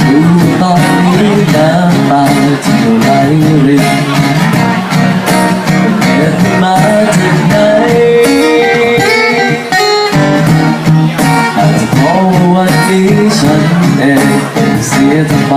ดูตอนนี้น้ำตาที่ไหลรินเกิดมาจากไหนจะเพรวันนี้ฉันเองเสียทำไป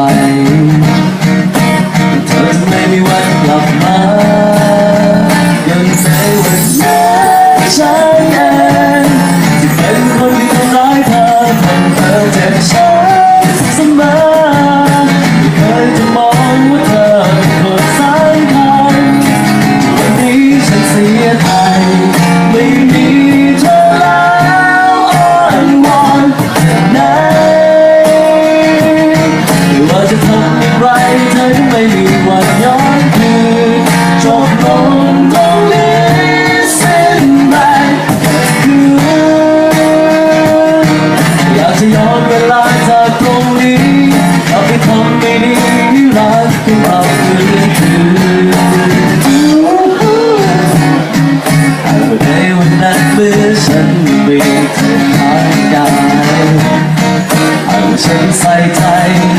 night.